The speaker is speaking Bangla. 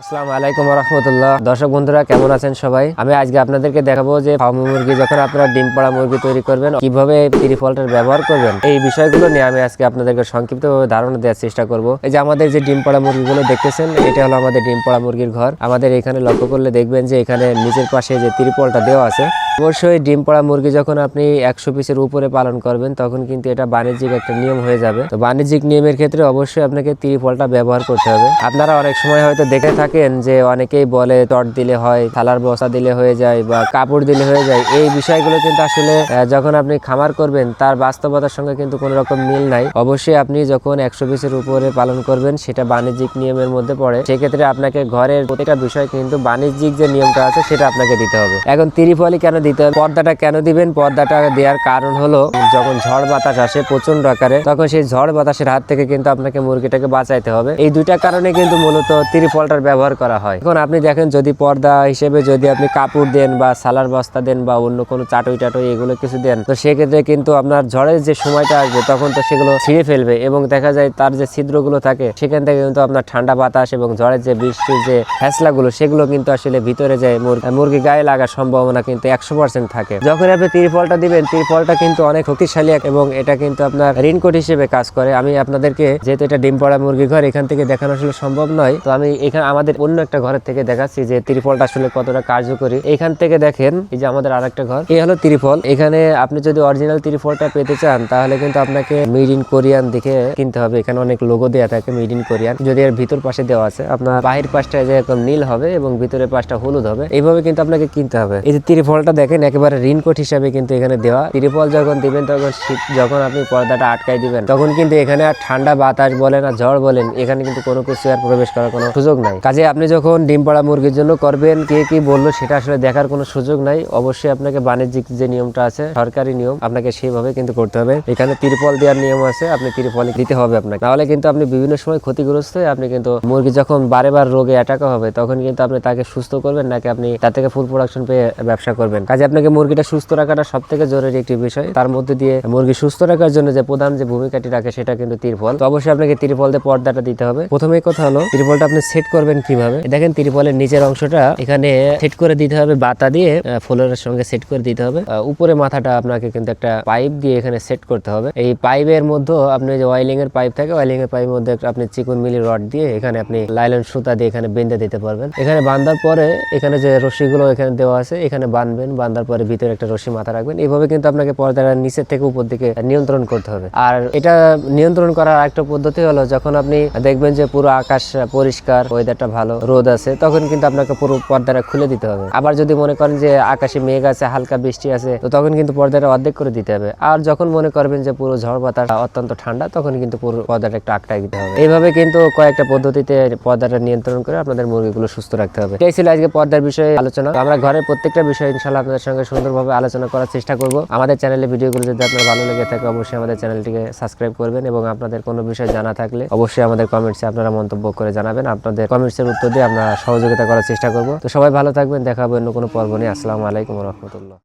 আসসালামু আলাইকুম রহমতুল্লাহ দর্শক বন্ধুরা, কেমন আছেন সবাই? আমি আজকে আপনাদেরকে দেখাবো যে ফার্ম মুরগি যখন আপনারা ডিম পাড়া মুরগি তৈরি করবেন, কীভাবে ত্রিফলটার ব্যবহার করবেন, এই বিষয়গুলো নিয়ে আমি আজকে আপনাদেরকে সংক্ষিপ্ত ধারণা দেওয়ার চেষ্টা করব। এই যে আমাদের যে ডিম পাড়া মুরগিগুলো দেখতেছেন, এটা হলো আমাদের ডিম পাড়া মুরগির ঘর। আমাদের এখানে লক্ষ্য করলে দেখবেন যে এখানে নিচের পাশে যে ত্রিপলটা দেওয়া আছে অবশ্যই ডিম পাড়া মুরগি যখন আপনি একশো পিসের উপরে পালন করবেন, তখন কিন্তু এটা বাণিজ্যিক একটা নিয়ম হয়ে যাবে। তো বাণিজ্যিক নিয়মের ক্ষেত্রে অবশ্যই আপনাকে ত্রিপলটা ব্যবহার করতে হবে। আপনারা অনেক সময় হয়তো দেখে থাকেন যে অনেকেই বলে টট দিলে হয়, থালার বস্তা দিলে হয়ে যায় বা কাপড় দিলে হয়ে যায়। এই বিষয়গুলো কিন্তু আসলে যখন আপনি খামার করবেন, তার বাস্তবতার সঙ্গে কিন্তু কোনো রকম মিল নাই। অবশ্যই আপনি যখন একশো পিসের উপরে পালন করবেন, সেটা বাণিজ্যিক নিয়মের মধ্যে পড়ে। সেক্ষেত্রে আপনাকে ঘরের প্রতিটা বিষয় কিন্তু বাণিজ্যিক যে নিয়মটা আছে, সেটা আপনাকে দিতে হবে। এখন ত্রিফলই কেন দিতে হবে। পর্দাটা কেন দিবেন? পর্দাটা দেওয়ার কারণ হলো, যখন ঝড় বাতাস আসে প্রচণ্ড আকারে, তখন সেই ঝড় বাতাসের হাত থেকে কিন্তু আপনাকে মুরগিটাকে বাঁচাইতে হবে। এই দুইটা কারণে কিন্তু মূলত ত্রিফলটার ব্যবহার করা হয়। এখন আপনি দেখেন, যদি পর্দা হিসেবে যদি আপনি কাপড় দেন বা সালার বস্তা দেন বা অন্য কোনো চাটুই টাটুই এগুলো কিছু দেন, তো সেক্ষেত্রে কিন্তু আপনার ঝড়ের যে সময়টা আসবে, তখন তো সেগুলো ছিঁড়ে ফেলবে এবং দেখা যায় তার যে ছিদ্রগুলো থাকে, সেখান থেকে কিন্তু আপনার ঠান্ডা বাতাস এবং ঝড়ের যে বৃষ্টির যে ফ্যাসলাগুলো সেগুলো কিন্তু আসলে ভিতরে যায়। মুরগি গায়ে লাগার সম্ভাবনা কিন্তু একশো পার্সেন্ট থাকে। যখন আপনি ত্রিফলটা দিবেন ত্রিফলটা কিন্তু অনেক শক্তিশালী এবং এটা কিন্তু আপনার রেনকোট হিসেবে কাজ করে। আমি আপনাদেরকে যেহেতু এটা ডিম পড়া মুরগি ঘর, এখান থেকে দেখানো আসলে সম্ভব নয়। তো আমি এখানে, আমাদের অন্য একটা ঘরের থেকে দেখাচ্ছি যে ত্রিফলটা আসলে কতটা কার্যকরী। এখান থেকে দেখেন, এই যে আমাদের আরেকটা ঘর, এই হলো ত্রিফল এখানে আপনি যদি অরিজিনাল ত্রিফলটা পেতে চান, তাহলে কিন্তু আপনাকে মেড ইন কোরিয়ান দেখে কিনতে হবে। এখানে অনেক লোগো দেওয়া থাকে মেড ইন কোরিয়ান। যদি এর ভিতর পাশে দেওয়া আছে, আপনার বাহির পাশটা যে একদম নীল হবে এবং ভিতরের পাশটা হলুদ হবে, এইভাবে কিন্তু আপনাকে কিনতে হবে। এই যে ত্রিফলটা দেখেন, একেবারে রিনকোট হিসাবে কিন্তু এখানে দেওয়া। ত্রিফল যখন দিবেন, তখন যখন আপনি পর্দাটা আটকাই দিবেন, তখন কিন্তু এখানে আর ঠান্ডা বাতাস বলেন আর ঝড় বলেন, এখানে কিন্তু কোনো কিছু আর প্রবেশ করার কোনো সুযোগ নাই। কাজে আপনি যখন ডিম পাড়া মুরগির জন্য করবেন, কে কি বলল সেটা আসলে দেখার কোনো সুযোগ নাই। অবশ্যই আপনাকে বাণিজ্যিক যে নিয়মটা আছে, সরকারি নিয়ম, আপনাকে সেইভাবে কিন্তু করতে হবে। এখানে তিরপল দেওয়ার নিয়ম আছে, আপনি তিরপল দিতে হবে আপনাকে। তাহলে কিন্তু আপনি বিভিন্ন সময় ক্ষতিগ্রস্ত হয়ে আপনি কিন্তু মুরগি যখন বারে বার রোগে অ্যাটাক হবে, তখন কিন্তু আপনি তাকে সুস্থ করবেন, নাকি আপনি তার থেকে ফুল প্রোডাকশন পেয়ে ব্যবসা করবেন। কাজে আপনাকে মুরগিটা সুস্থ রাখাটা সব থেকে জরুরি একটি বিষয়। তার মধ্যে দিয়ে মুরগি সুস্থ রাখার জন্য যে প্রধান যে ভূমিকাটি রাখে, সেটা কিন্তু তিরপল তো অবশ্যই আপনাকে তিরপল দিয়ে পর্দাটা দিতে হবে। প্রথমেই কথা হলো তিরপলটা আপনি সেট করবেন কীভাবে? দেখেন তিরপলের নিচের অংশটা এখানে সেট করে দিতে হবে, বাতা দিয়ে ফ্লোরের সঙ্গে সেট করে দিতে হবে। উপরে মাথাটা আপনাকে কিন্তু একটা পাইপ দিয়ে এখানে সেট করতে হবে। এই পাইপের মধ্যে আপনি যে ওয়াইলিং এর পাইপ থাকে ওয়াইলিং এর পাইপের মধ্যে আপনি চিকন মিলি রড দিয়ে এখানে আপনি লাইলন সুতা দিয়ে এখানে বেঁধে দিতে পারবেন। এখানে বাঁধার পরে এখানে যে রশিগুলো এখানে দেওয়া আছে, এখানে বাঁধবেন বাঁধার পরে ভিতরে একটা রশি মাথা রাখবেন। এইভাবে কিন্তু আপনাকে পর্দাটা নিচের থেকে উপর দিকে নিয়ন্ত্রণ করতে হবে। আর এটা নিয়ন্ত্রণ করার একটা পদ্ধতি হলো, যখন আপনি দেখবেন যে পুরো আকাশ পরিষ্কার ওয়েদারটা ভালো, রোদ আছে, তখন কিন্তু আপনাকে পুরো পর্দাটা খুলে দিতে হবে। আবার যদি মনে করেন যে আকাশে মেঘ আছে, হালকা বৃষ্টি আছে, তো তখন কিন্তু পর্দাটা অর্ধেক করে দিতে হবে। আর যখন মনে করবেন যে পুরো ঝড় বাতাস অত্যন্ত ঠান্ডা, তখন কিন্তু পুরো পর্দাটা একটু আটকাই দিতে হবে। এইভাবে কিন্তু কয়েকটা পদ্ধতিতে পর্দাটা নিয়ন্ত্রণ করে আপনাদের মুরগিগুলো সুস্থ রাখতে হবে। এটাই ছিল আজকে পর্দার বিষয়ে আলোচনা। আমরা ঘরের প্রত্যেকটা বিষয় ইনশাল্লাহ আপনাদের সঙ্গে সুন্দরভাবে আলোচনা করার চেষ্টা করব। আমাদের চ্যানেলে ভিডিওগুলো যদি আপনার ভালো লেগে থাকে, অবশ্যই আমাদের চ্যানেলটিকে সাবস্ক্রাইব করবেন এবং আপনাদের কোনো বিষয় জানা থাকলে অবশ্যই আমাদের কমেন্টসে আপনারা মন্তব্য করে জানাবেন। আপনাদের কমেন্টসের উত্তর দিয়ে আমরা সহযোগিতা করার চেষ্টা করব। তো সবাই ভালো থাকবেন, দেখা হবে অন্য কোনো পর্ব নিয়ে। আসসালামু আলাইকুম রহমতুল্লাহ।